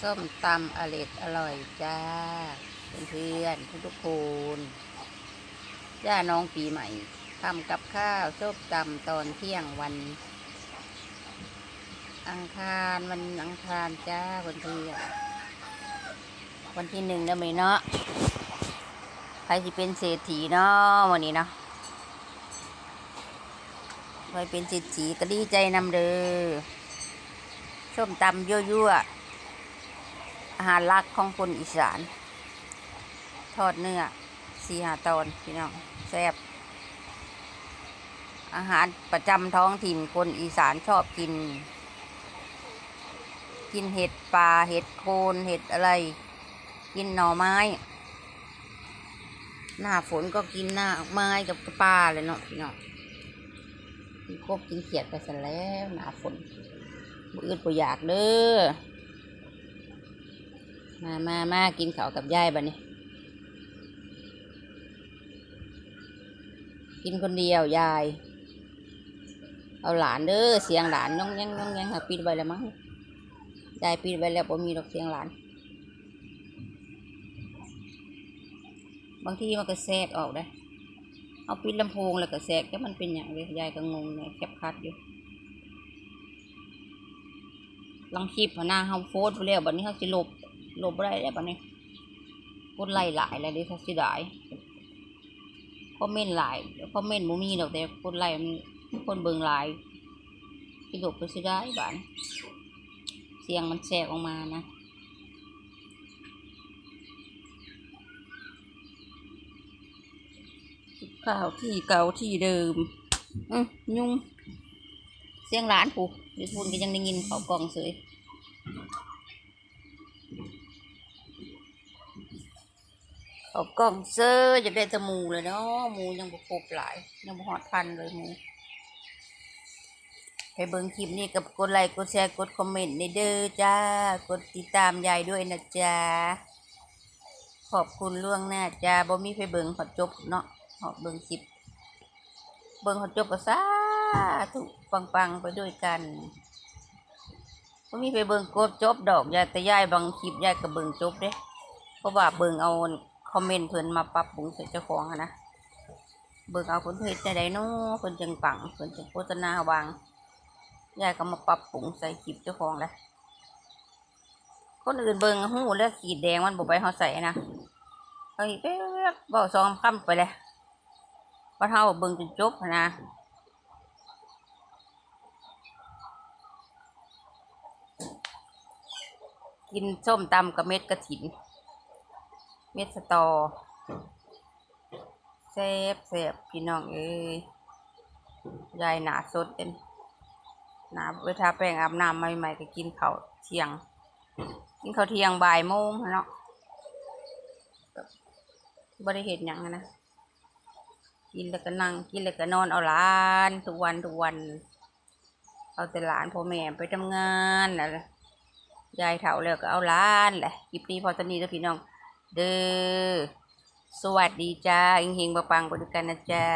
ส้มตำอร่อยอร่อยจ้า เพื่อนๆทุกคนย่าน้องปีใหม่ทำกับข้าวส้มตำตอนเที่ยงวัน อังคารวันอังคารจ้าวันเพื่อนวันที่หนึ่งนะเมเนาะใครจะเป็นเศรษฐีเนาะวันนี้เนาะใครเป็นเศรษฐีก็ดีใจนำเด้อส้มตำยั่วๆ อาหารหลักของคนอีสาน ทอดเนื้อสี่หาตอนพี่น้องแซ่บอาหารประจำท้องถิ่นคนอีสานชอบกิน กินเห็ดปลาเห็ดโคนเห็ดอะไร กินหน่อไม้ หน้าฝนก็กินหน้าไม้กับปลาเลยเนาะพี่น้องกินกบกินเขียดไปซะแล้วหน้าฝนมืออื่นบ่อยากเด้อ มามามากินข้าวกับยายบัดนี้ กินคนเดียวยาย เอาหลานเด้อเสียงหลานย่องแยังย่องแยังหาปิดไว้แล้วมั้งยายปิดไว้แล้วผมมีดอกเสียงหลาน บางทีมันก็แทรกออกได้ เอาปิดลำโพงแล้วก็แทรกแล้วมันเป็นอย่างเลยยายก็งงเลยแคบคัดอยู่ลังคลิปหน้าเฮาโฟดไปแล้วบัดนี้เฮาสิลบ ลบได้แล้วบัดนี้กดไล่หลายแล้วเดิเขาสิได้คอมเมนต์หลายคอมเมนต์บ่มีดอกแต่กดไล่มันคนเบิ่งหลายสิลบไปสิได้บัดนี้เสียงมันแทรกออกมานะข้าวที่เก่าที่เดิมอือยุ่งเสียงหลานปู่เดี๋ยวทุนก็ยังได้ยินเขากล่องเสย เอากล่องเซอร์จะได้แตะมูเลยเนาะหมูยังบ่ครบหลาย ยังบ่ฮอดพันเลยหมูไปเบิ่งคลิปนี้กับกดไลค์กดแชร์กดคอมเมนต์ในเด้อจ้ากดติดตามยายด้วยนะจ๊ะขอบคุณล่วงหน้าจ้าบ่มีไปเบิ่งขอดจบเนาะขอเบิ่งคลิปเบิ่งขอดจบก็สาธุปังๆไปด้วยกันบ่มีไปเบิ่งกดจบดอกยายแต่ยายบางคลิปยายก็เบิ่งจบเด้เพราะว่าเบิ่งเอา คอมเมนต์เพิ่นมาปรับปรุงใส่เจ้าของอะนะเบิ่งเอาเพิ่นเฮ็ดจังไดเนาะเพิ่นจังปังเพิ่นจังโฆษณาวางยายก็มาปรับปรุงใส่คลิปเจ้าของแหละคนอื่นเบิ่งหูแล้วขีดแดงมันบ่ไปเฮาใส่นะเฮ้ยเป๊ะเว้าสองคำไปเลยพอเฮาเบิ่งจนจบนนะกินส้มตำกับเม็ดกระถิน เม็ดสตอแซ่บแซ่บพี่น้องเอ้ยยายหนาสดเต็นหนาเวลาแป้งอาบน้ำใหม่ๆก็กินข้าวเที่ยง กินข้าวเที่ยงบ่ายโมงเนาะบริเหตุอย่างหั้นนะกินแล้วก็นั่งกินแล้วก็นอนเอาหลานทุกวันทุกวัน เอาแต่หลานพ่อแม่ไปทำงานอะยายเฒ่าแล้วก็เอาหลานแหละคลิปนี้พอตอนนี้แล้วพี่น้อง เด้อ สวัสดีจ้าเฮงๆปังๆไปด้วยกันนะจ้า